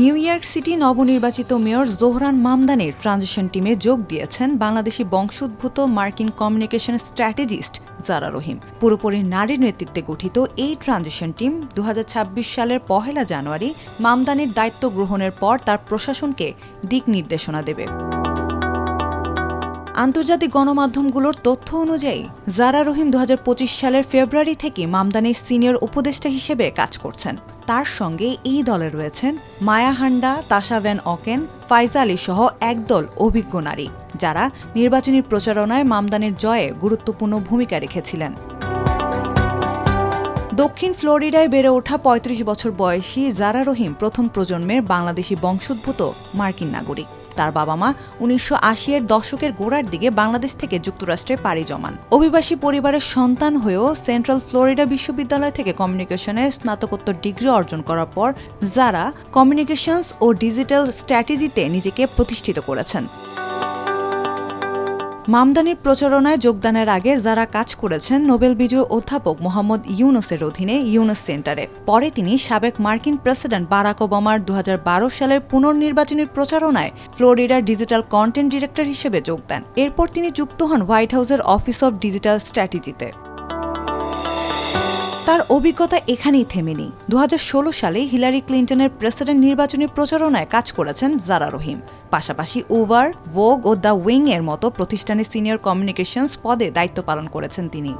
New York city নবনির্বাচিত mayor Zohran মামদানির transition টিমে যোগ দিয়েছেন বাংলাদেশি বংশোদ্ভূত মার্কিন কমিউনিকেশন স্ট্র্যাটেজিস্ট জারা রহিম। পুরোপুরি নারীর নেতৃত্বে গঠিত এই ট্রানজিশন টিম দু হাজার ছাব্বিশ সালের পহেলা জানুয়ারি মামদানির দায়িত্ব গ্রহণের পর তার প্রশাসনকে দিক নির্দেশনা দেবে। আন্তর্জাতিক গণমাধ্যমগুলোর তথ্য অনুযায়ী, জারা রহিম দু হাজার পঁচিশ সালের ফেব্রুয়ারি থেকে মামদানির সিনিয়র উপদেষ্টা হিসেবে কাজ করছেন। তার সঙ্গে এই দলে রয়েছেন মায়া হান্ডা তাশা ভ্যান অকেন ফাইজা আলী সহ একদল অভিজ্ঞ নারী, যারা নির্বাচনী প্রচারণায় মামদানের জয়ে গুরুত্বপূর্ণ ভূমিকা রেখেছিলেন। দক্ষিণ ফ্লোরিডায় বেড়ে ওঠা ৩৫ বছর বয়সী জারা রহিম প্রথম প্রজন্মের বাংলাদেশি বংশোদ্ভূত মার্কিন নাগরিক। তার বাবা মা উনিশশো আশি এর দশকের গোড়ার দিকে বাংলাদেশ থেকে যুক্তরাষ্ট্রে পাড়ি জমান। অভিবাসী পরিবারের সন্তান হয়েও সেন্ট্রাল ফ্লোরিডা বিশ্ববিদ্যালয় থেকে কমিউনিকেশনে স্নাতকোত্তর ডিগ্রি অর্জন করার পর যারা কমিউনিকেশনস ও ডিজিটাল স্ট্র্যাটেজিতে নিজেকে প্রতিষ্ঠিত করেছেন। মামদানির প্রচারণায় যোগদানের আগে যারা কাজ করেছেন নোবেল বিজয়ী অধ্যাপক মোহাম্মদ ইউনুসের অধীনে ইউনুস সেন্টারে। পরে তিনি সাবেক মার্কিন প্রেসিডেন্ট বারাক ওবামার দু হাজার বারো সালের পুনর্নির্বাচনী প্রচারণায় ফ্লোরিডার ডিজিটাল কন্টেন্ট ডিরেক্টর হিসেবে যোগ দেন। এরপর তিনি যুক্ত হন হোয়াইট হাউসের অফিস অব ডিজিটাল স্ট্র্যাটেজিতে। তার অভিজ্ঞতা এখানেই থেমেনি। দু হাজার ষোলো সালে হিলারি ক্লিন্টনের প্রেসিডেন্ট নির্বাচনী প্রচারণায় কাজ করেছেন জারা রহিম। পাশাপাশি উবার ভোগ ও দ্য উইং এর মতো প্রতিষ্ঠানের সিনিয়র কমিউনিকেশনস পদে দায়িত্ব পালন করেছেন তিনি।